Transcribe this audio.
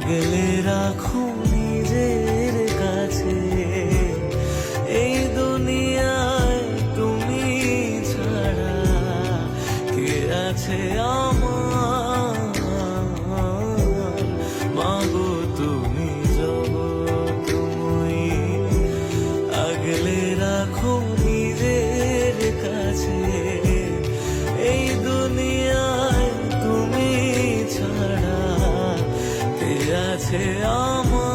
আগলে রাখো নিজের কাছে। এই দুনিয়ায় তুমি ছাড়া কে আছে আমার কাছে আমার